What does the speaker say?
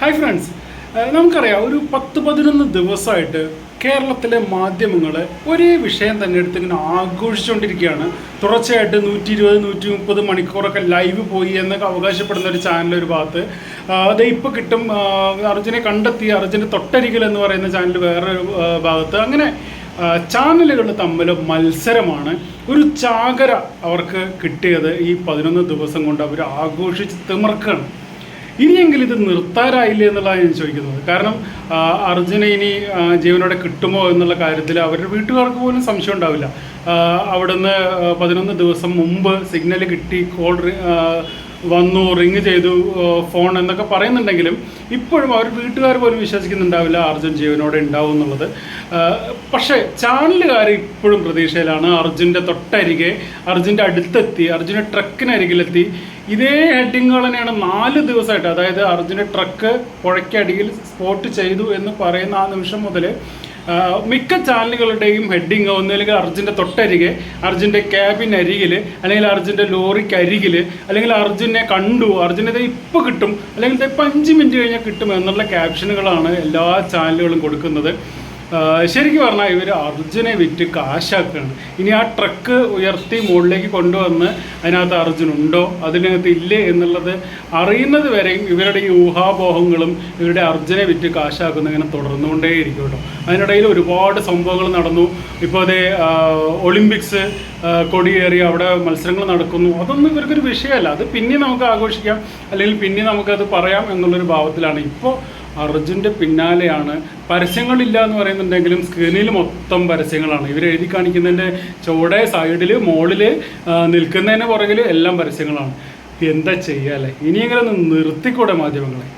Hi friends നമുക്കറിയാം ഒരു പത്ത് പതിനൊന്ന് ദിവസമായിട്ട് കേരളത്തിലെ മാധ്യമങ്ങൾ ഒരേ വിഷയം തന്നെ എടുത്ത് ഇങ്ങനെ ആഘോഷിച്ചുകൊണ്ടിരിക്കുകയാണ് തുടർച്ചയായിട്ട് നൂറ്റി ഇരുപത് നൂറ്റി മുപ്പത് മണിക്കൂറൊക്കെ ലൈവ് പോയി എന്നൊക്കെ അവകാശപ്പെടുന്ന ഒരു ചാനൽ ഒരു ഭാഗത്ത്. അത് ഇപ്പോൾ കിട്ടും അർജുനെ കണ്ടെത്തി അർജുന്റെ തൊട്ടരികിൽ എന്ന് പറയുന്ന ചാനൽ വേറൊരു ഭാഗത്ത്. അങ്ങനെ ചാനലുകൾ തമ്മിൽ മത്സരമാണ്. ഒരു ചാകര അവർക്ക് കിട്ടിയത് ഈ പതിനൊന്ന് ദിവസം കൊണ്ട് അവർ ആഘോഷിച്ച് തിമിർക്കാണ് ഇനിയെങ്കിലും ഇത് നിർത്താറായില്ലേ എന്നുള്ളതാണ് ഞാൻ ചോദിക്കുന്നത്. കാരണം അർജുന ഇനി ജീവനോടെ കിട്ടുമോ എന്നുള്ള കാര്യത്തിൽ അവരുടെ വീട്ടുകാർക്ക് പോലും സംശയം ഉണ്ടാവില്ല. അവിടുന്ന് പതിനൊന്ന് ദിവസം മുമ്പ് സിഗ്നൽ കിട്ടി കോൾ വന്നു റിങ് ചെയ്തു ഫോൺ എന്നൊക്കെ പറയുന്നുണ്ടെങ്കിലും ഇപ്പോഴും അവർ വീട്ടുകാർ പോലും വിശ്വസിക്കുന്നുണ്ടാവില്ല അർജുൻ ജീവനോടെ ഉണ്ടാവും എന്നുള്ളത്. പക്ഷേ ചാനലുകാർ ഇപ്പോഴും പ്രതീക്ഷയിലാണ് അർജുന്റെ തൊട്ടരികെ അർജുന്റെ അടുത്തെത്തി അർജുന്റെ ട്രക്കിനരികിലെത്തി ഇതേ ഹെഡിങ്ങുകൾ തന്നെയാണ് നാല് ദിവസമായിട്ട്. അതായത് അർജുന്റെ ട്രക്ക് പുഴയ്ക്കടിയിൽ സ്പോട്ട് ചെയ്തു എന്ന് പറയുന്ന ആ നിമിഷം മുതൽ മിക്ക ചാനലുകളുടെയും ഹെഡിങ് ഒന്നുമില്ലെങ്കിൽ അർജുന്റെ തൊട്ടരികെ അർജുന്റെ ക്യാബിൻ അരികിൽ അല്ലെങ്കിൽ അർജുന്റെ ലോറിക്ക് അരികിൽ അല്ലെങ്കിൽ അർജുനെ കണ്ടു അർജുനെ ഇപ്പോൾ കിട്ടും അല്ലെങ്കിൽ ഇപ്പം അഞ്ച് മിനിറ്റ് കഴിഞ്ഞാൽ കിട്ടും എന്നുള്ള ക്യാപ്ഷനുകളാണ് എല്ലാ ചാനലുകളും കൊടുക്കുന്നത്. ശരിക്കും പറഞ്ഞാൽ ഇവർ അർജുനെ വിറ്റ് കാശാക്കുകയാണ് ഇനി ആ ട്രക്ക് ഉയർത്തി മുകളിലേക്ക് കൊണ്ടുവന്ന് അതിനകത്ത് അർജുൻ ഉണ്ടോ? അതിനകത്ത് ഇല്ലേ എന്നുള്ളത് അറിയുന്നത് വരെയും ഇവരുടെ ഈ ഊഹാപോഹങ്ങളും ഇവരുടെ അർജുനെ വിറ്റ് കാശാക്കുന്ന ഇങ്ങനെ തുടർന്നുകൊണ്ടേയിരിക്കും കേട്ടോ അതിനിടയിൽ ഒരുപാട് സംഭവങ്ങൾ നടന്നു. ഇപ്പോൾ അതേ ഒളിമ്പിക്സ് കൊടിയേറി അവിടെ മത്സരങ്ങൾ നടക്കുന്നു. അതൊന്നും ഇവർക്കൊരു വിഷയമല്ല. അത് പിന്നെ നമുക്ക് ആഘോഷിക്കാം. അല്ലെങ്കിൽ പിന്നെ നമുക്കത് പറയാം എന്നുള്ളൊരു ഭാവത്തിലാണ്. ഇപ്പോൾ അർജുന്റെ പിന്നാലെയാണ്. പരസ്യങ്ങളില്ല എന്ന് പറയുന്നുണ്ടെങ്കിലും സ്ക്രീനിൽ മൊത്തം പരസ്യങ്ങളാണ്. ഇവർ എഴുതി കാണിക്കുന്നതിന്റെ ചുവടെ സൈഡിൽ മുകളിൽ നിൽക്കുന്നതിന് പുറകിൽ എല്ലാം പരസ്യങ്ങളാണ്. എന്താ ചെയ്യാല്ലേ ഇനിയെങ്കിലും നിർത്തിക്കൂടെ മാധ്യമങ്ങളെ?